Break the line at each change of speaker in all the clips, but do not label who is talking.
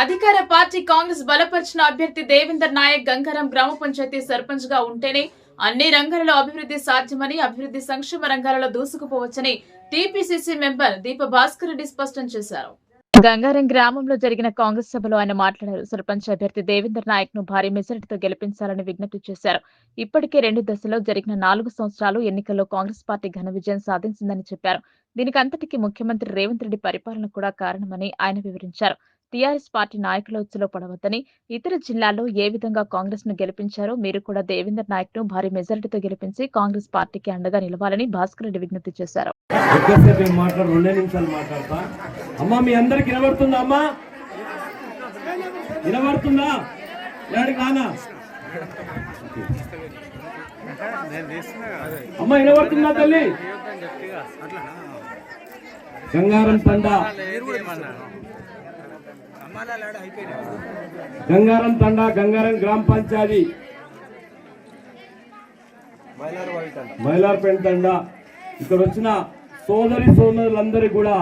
అధికార పార్టీ కాంగ్రెస్ బలపరిచిన అభ్యర్థి దేవేందర్ నాయక్ గంగారం గ్రామ పంచాయతీ సర్పంచ్గా ఉంటేనే అన్ని రంగాలలో అభివృద్ధి సాధ్యమని అభివృద్ధి సంక్షేమ రంగాలలో దూసుకుపోవచ్చని టీపీసీసీ మెంబర్ దీప భాస్కర్ రెడ్డి స్పష్టం చేశారు. గంగారం గ్రామంలో జరిగిన కాంగ్రెస్ సభలో ఆయన మాట్లాడారు. సర్పంచ్ అభ్యర్థి దేవేందర్ నాయక్ను భారీ మెజారిటీతో గెలిపించాలని విజ్ఞప్తి చేశారు. ఇప్పటికే రెండు దశలో జరిగిన నాలుగు సంవత్సరాలు ఎన్నికల్లో కాంగ్రెస్ పార్టీ ఘన విజయం సాధించిందని చెప్పారు. దీనికి అంతటికీ ముఖ్యమంత్రి రేవంత్ రెడ్డి పరిపాలన కూడా కారణమని ఆయన వివరించారు. టీఆర్ఎస్ పార్టీ నాయకుల ఉచ్చులో పడవద్దని ఇతర జిల్లాల్లో ఏ విధంగా కాంగ్రెస్ను గెలిపించారో మీరు కూడా దేవేందర్ నాయక్ను భారీ మెజారిటీతో గెలిపించి కాంగ్రెస్ పార్టీకి అండగా నిలవాలని భాస్కర్ రెడ్డి విజ్ఞప్తి చేశారు.
ఎక్కువసేపు ఏం మాట్లాడు రెండే నిమిషాలు మాట్లాడతా. అమ్మా మీ అందరికి వినబడుతుందా అమ్మా? వినబడుతుందా? ఎక్కడికి రానా అమ్మ వినబడుతుందా తల్లి? గంగారం తండ గంగారం తండా గంగారం గ్రామ పంచాయతీ. మైలార్పేట తండా. ఇక్కడ వచ్చిన సోదరి సోదరులందరికీ కూడా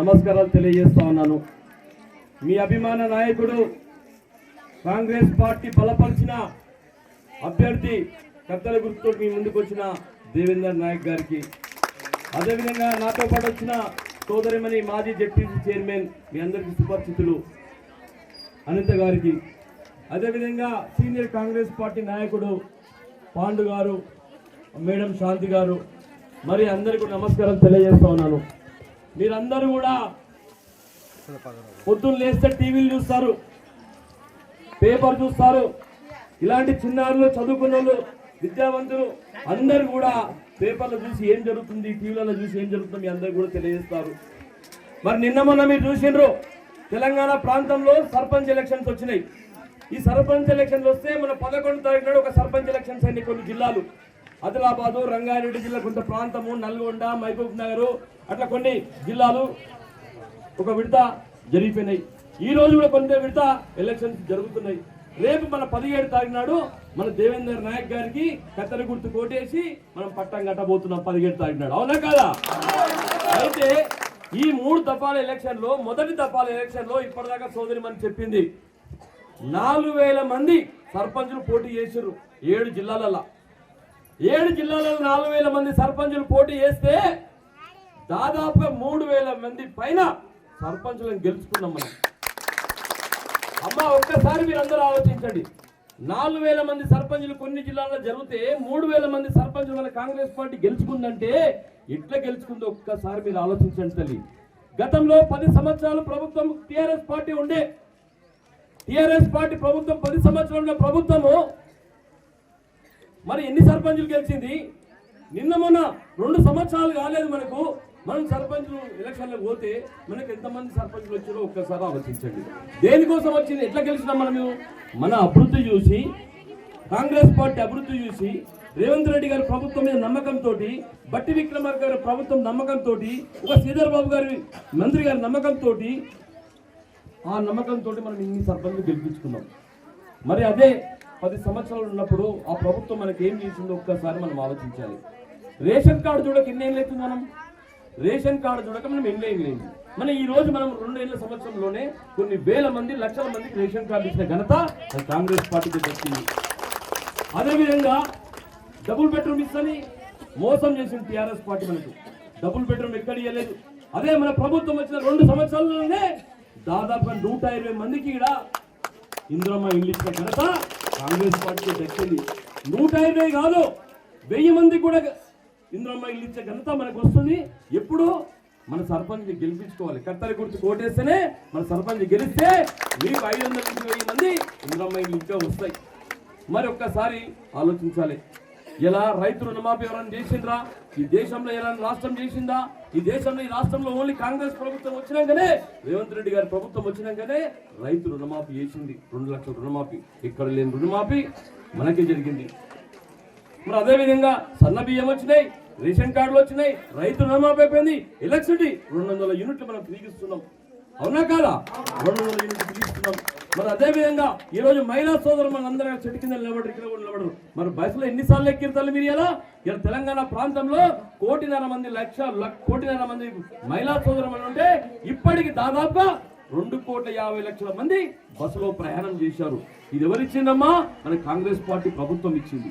నమస్కారాలు తెలియజేస్తా ఉన్నాను. మీ అభిమాన నాయకుడు కాంగ్రెస్ పార్టీ బలపరిచిన అభ్యర్థి కత్తల గుర్తుతో మీ ముందుకు వచ్చిన దేవేందర్ నాయక్ గారికి. అదేవిధంగా నాతో పాటు వచ్చిన సోదరిమణి మాజీ జడ్పీసీ చైర్మన్ మీ అందరికీ సుపరిచితులు. అనిత గారికి. అదేవిధంగా సీనియర్ కాంగ్రెస్ పార్టీ నాయకుడు పాండు గారు మేడం శాంతి గారు మరి అందరికీ నమస్కారం తెలియజేస్తా ఉన్నాను. మీరందరూ కూడా పొద్దున్న లేస్తే టీవీలు చూస్తారు పేపర్ చూస్తారు. ఇలాంటి చిన్నారులు చదువుకున్న వాళ్ళు విద్యావంతులు అందరూ కూడా పేపర్లు చూసి ఏం జరుగుతుంది టీవీలలో చూసి ఏం జరుగుతుంది మీ అందరు కూడా తెలియజేస్తారు. మరి నిన్న మొన్న మీరు చూసిండ్రు తెలంగాణ ప్రాంతంలో సర్పంచ్ ఎలక్షన్స్ వచ్చినాయి. ఈ సర్పంచ్ ఎలక్షన్స్ వస్తే మన పదకొండు తారీఖు నాడు ఒక సర్పంచ్ ఎలక్షన్స్ అయినాయి కొన్ని జిల్లాలు. ఆదిలాబాదు రంగారెడ్డి జిల్లా కొంత ప్రాంతము నల్గొండ మహబూబ్ నగరు అట్లా కొన్ని జిల్లాలు ఒక విడత జరిగిపోయినాయి. ఈ రోజు కూడా కొంత విడత ఎలక్షన్స్ జరుగుతున్నాయి. రేపు మన పదిహేడు తారీఖు నాడు మన దేవేందర్ నాయక్ గారికి కత్తెర గుర్తు కోటేసి మనం పట్టం కట్టబోతున్నాం పదిహేడు తారీఖు నాడు. అవునా కదా? అయితే ఈ మూడు దఫాల ఎలక్షన్లో మొదటి దఫాల ఎలక్షన్లో ఇప్పటిదాకా సోదరి మన చెప్పింది నాలుగు వేల మంది సర్పంచులు పోటీ చేసారు ఏడు జిల్లాలలో ఏడు జిల్లాలలో నాలుగు వేల మంది సర్పంచులు పోటీ చేస్తే దాదాపుగా మూడు వేల మంది పైన సర్పంచులను గెలుచుకున్నాం మనం. అమ్మ ఒక్కసారి మీరందరూ ఆలోచించండి. నాలుగు వేల మంది సర్పంచులు కొన్ని జిల్లాల్లో జరిగితే మూడు వేల మంది సర్పంచులు మన కాంగ్రెస్ పార్టీ గెలుచుకుందంటే ఎట్లా గెలుచుకుందో ఒక్కసారి మీరు ఆలోచించండి తల్లి. గతంలో పది సంవత్సరాలు ప్రభుత్వం టిఆర్ఎస్ పార్టీ ఉండే. టిఆర్ఎస్ పార్టీ ప్రభుత్వం పది సంవత్సరాలు ఉన్న ప్రభుత్వము. మరి ఎన్ని సర్పంచులు గెలిచింది? నిన్న మొన్న రెండు సంవత్సరాలు కాలేదు మనకు. మనం సర్పంచులు ఎలక్షన్లో పోతే మనకు ఎంతమంది సర్పంచులు వచ్చారో ఒక్కసారి ఆలోచించండి. దేనికోసం వచ్చింది? ఎట్లా గెలిచినాం మనము మన అభివృద్ధి చూసి కాంగ్రెస్ పార్టీ అభివృద్ధి చూసి రేవంత్ రెడ్డి గారి ప్రభుత్వం మీద నమ్మకంతో బట్టి విక్రమార్క గారి ప్రభుత్వం నమ్మకంతో ఒక శ్రీధర్ బాబు గారి మంత్రి గారి నమ్మకంతో ఆ నమ్మకంతో మనం ఇన్ని సర్పంచులు గెలిపించుకున్నాం. మరి అదే పది సంవత్సరాలు ఉన్నప్పుడు ఆ ప్రభుత్వం మనకి ఏం చేసిందో ఒక్కసారి మనం ఆలోచించాలి. రేషన్ కార్డు చూడక ఎన్ని లేదు మనం. రేషన్ కార్డు చూడక మనం ఎన్ని లేదు అయింది? మన ఈ రోజు మనం రెండేళ్ళ సంవత్సరంలోనే కొన్ని వేల మంది లక్షల మందికి రేషన్ కార్డు ఇచ్చిన ఘనత కాంగ్రెస్ పార్టీకి దక్కింది అదేవిధంగా డబుల్ బెడ్రూమ్ ఇస్తని మోసం చేసింది టీఆర్ఎస్ పార్టీ మనకు. డబుల్ బెడ్రూమ్ ఎక్కడ ఇవ్వలేదు అదే మన ప్రభుత్వం వచ్చిన రెండు సంవత్సరాలలోనే దాదాపు నూట ఇరవై మందికి ఇక్కడ ఇంద్రమ్మ ఇల్లు ఇచ్చిన ఘనత కాంగ్రెస్ పార్టీకి దక్కింది. నూట ఇరవై కాదు వెయ్యి మంది కూడా ఇంద్రమ్మ ఇల్లు ఇచ్చే ఘనత మనకు వస్తుంది. ఎప్పుడు మన సర్పంచ్ గెలిపించుకోవాలి. కత్తెర గుర్తు కోటేస్తేనే మన సర్పంచ్ గెలిస్తే మీకు ఐదు వందల నుంచి వెయ్యి మంది ఇంద్రమ్మ ఇల్లు ఇంకా వస్తాయి. మరి ఒక్కసారి ఆలోచించాలి. ఎలా రైతు రుణమాఫీ ఎవరైనా చేసిండ్రా? ఈ దేశంలో ఎలా రాష్ట్రం చేసిందా? ఈ దేశంలో ఈ రాష్ట్రంలో ఓన్లీ కాంగ్రెస్ ప్రభుత్వం వచ్చినాకనే రేవంత్ రెడ్డి గారి ప్రభుత్వం వచ్చినాకనే రైతు రుణమాఫీ చేసింది. రెండు లక్షల రుణమాఫీ. ఇక్కడ లేని రుణమాఫీ మనకే జరిగింది. మరి అదే విధంగా సన్న బియ్యం వచ్చినాయి రేషన్ కార్డులు వచ్చినాయి రైతు రుణమాఫీ అయిపోయింది. ఎలక్ట్రిసిటీ రెండు వందల యూనిట్లు మనం తిరిగిస్తున్నాం. అవునా కాదా? రెండు వందల యూనిట్లు తిరిగిస్తున్నాం. మరి అదే విధంగా ఈ రోజు మహిళా సోదరు మన అందరూ చెట్టు కింద నిలబడరు ఇక్కడ కూడా నిలబడరు మరి బస్సులో ఎన్నిసార్లు ఎక్కిరుతారు మీరు ఇలా? ఇలా తెలంగాణ ప్రాంతంలో కోటిన్నర మంది లక్ష కోటిన్నర మంది మహిళా సోదరు ఉంటే ఇప్పటికి దాదాపుగా రెండు కోట్ల యాభై లక్షల మంది బస్సులో ప్రయాణం చేశారు. ఇది ఎవరిచ్చిందమ్మా? మన కాంగ్రెస్ పార్టీ ప్రభుత్వం ఇచ్చింది.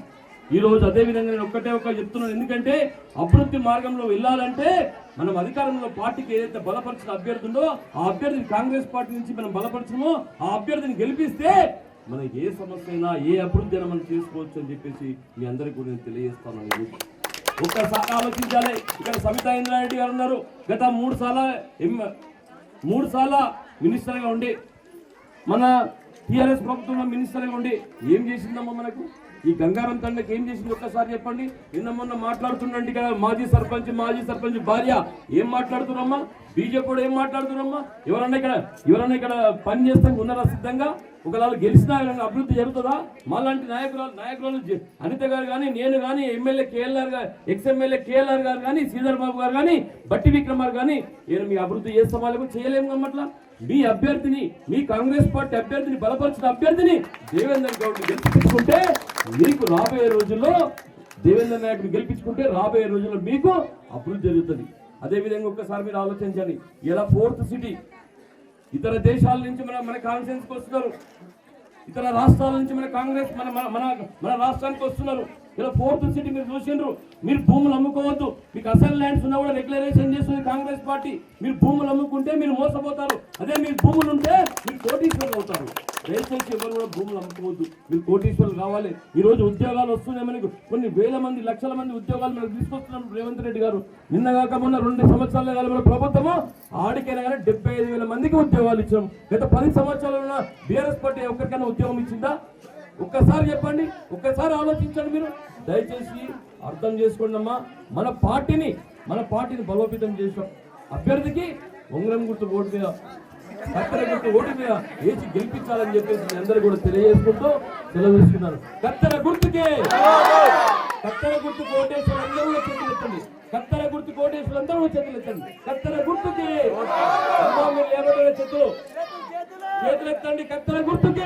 ఈ రోజు అదే విధంగా నేను ఒక్కటే ఒక్క చెప్తున్నాను. ఎందుకంటే అభివృద్ధి మార్గంలో వెళ్ళాలంటే మనం అధికారంలో పార్టీకి ఏదైతే బలపరిచిన అభ్యర్థి ఉందో ఆ అభ్యర్థిని కాంగ్రెస్ పార్టీ నుంచి మనం బలపరచమో ఆ అభ్యర్థిని గెలిపిస్తే మనకి ఏ సమస్య అయినా ఏ అభివృద్ధి అయినా మనం చేసుకోవచ్చు అని చెప్పేసి మీ అందరికీ కూడా నేను తెలియజేస్తాను. ఒక్కసారి ఆలోచించాలి. ఇక్కడ సవితా ఇంద్రారెడ్డి గారు ఉన్నారు. గత మూడు సార్ల ఎం- మూడు సార్ల మినిస్టర్గా ఉండి మన టీఆర్ఎస్ ప్రభుత్వంలో మినిస్టర్గా ఉండి ఏం చేసిందమ్మా మనకు? ఈ గంగారం తండ్రికి ఏం చేసింది? ఒక్కసారి చెప్పండి. నిన్న మొన్న మాట్లాడుతుండండి ఇక్కడ మాజీ సర్పంచ్ మాజీ సర్పంచ్ భార్య. ఏం మాట్లాడుతున్నారమ్మా? బీజేపీ కూడా ఏం మాట్లాడుతున్నారమ్మా? ఎవరన్నా ఇక్కడ ఎవరన్నా ఇక్కడ పని చేస్తాం ఉన్నారా సిద్ధంగా? ఒకవేళ గెలిచినా అభివృద్ధి జరుగుతుందా? మాలాంటి నాయకురాలు నాయకురాలు అనిత గారు కానీ నేను కానీ ఎమ్మెల్యే కేఎల్ఆర్ గారు ఎక్స్ ఎమ్మెల్యే కేఎల్ఆర్ గారు కానీ శ్రీధర్ బాబు గారు కానీ బట్టి విక్రమార్ కానీ నేను మీ అభివృద్ధి చేస్తాం వాళ్ళకు చేయలేము అన్నట్లా మీ అభ్యర్థిని మీ కాంగ్రెస్ పార్టీ అభ్యర్థిని బలపరిచిన అభ్యర్థిని దేవేందర్ గౌడ్ గెలిపించుకుంటే మీకు రాబోయే రోజుల్లో దేవేంద్ర నాయకుడు గెలిపించుకుంటే రాబోయే రోజుల్లో మీకు అభివృద్ధి జరుగుతుంది. అదేవిధంగా ఒక్కసారి మీరు ఆలోచించండి. ఇలా ఫోర్త్ సిటీ ఇతర దేశాల నుంచి మన మన కాన్ఫరెన్స్కి వస్తున్నారు. ఇతర రాష్ట్రాల నుంచి మన కాంగ్రెస్ మన మన మన మన రాష్ట్రానికి వస్తున్నారు. ఇలా ఫోర్త్ సిటీ మీరు చూసిండ్రు. మీరు భూములు అమ్ముకోవద్దు. మీకు అసలు ల్యాండ్స్ ఉన్నా కూడా రెగ్యులరేషన్ చేస్తుంది కాంగ్రెస్ పార్టీ. మీరు భూములు అమ్ముకుంటే మీరు మోసపోతారు. అదే మీరు భూములు ఉంటే మీరు కోటీశ్వరులు అవుతారు. దయచేసి ఎవరు కూడా భూములు అమ్ముకోవద్దు. మీరు కోటీశ్వరులు కావాలి. ఈ రోజు ఉద్యోగాలు వస్తున్నాయి మనకు. కొన్ని వేల మంది లక్షల మంది ఉద్యోగాలు మనకు తీసుకొస్తున్నాం రేవంత్ రెడ్డి గారు. నిన్న కాక మొన్న రెండు సంవత్సరాలు కాదు మన ప్రభుత్వము. ఆడికైనా కానీ డెబ్బై ఐదు వేల మందికి ఉద్యోగాలు ఇచ్చాం. గత పది సంవత్సరాల బీఆర్ఎస్ పార్టీ ఒక్కరికైనా ఉద్యోగం ఇచ్చిందా? ఒక్కసారి చెప్పండి. ఒక్కసారి ఆలోచించండి మీరు. దయచేసి అర్థం చేసుకోండి అమ్మా. మన పార్టీని మన పార్టీని బలోపేతం చేసాం అభ్యర్థికి ఉంగరం గుర్తు ఓటు మీద కత్తెర ఓటు మీద వేసి గెలిపించాలని చెప్పేసి మీ అందరూ కూడా తెలియజేసుకుంటూ సెలవు తీసుకున్నాను కత్తెర గుర్తుకే! కత్తెర గుర్తు కోటేశ్వరు అందరూ కూడా చేతులు ఎత్తండి. కత్తెర గుర్తు కోటేశ్వరు అందరూ కూడా చేతులు ఎత్తండి. కత్తెర గుర్తుకి! అమ్మా మీరు చేతులు. చేతులు ఎత్తండి. కత్తెర గుర్తుకే!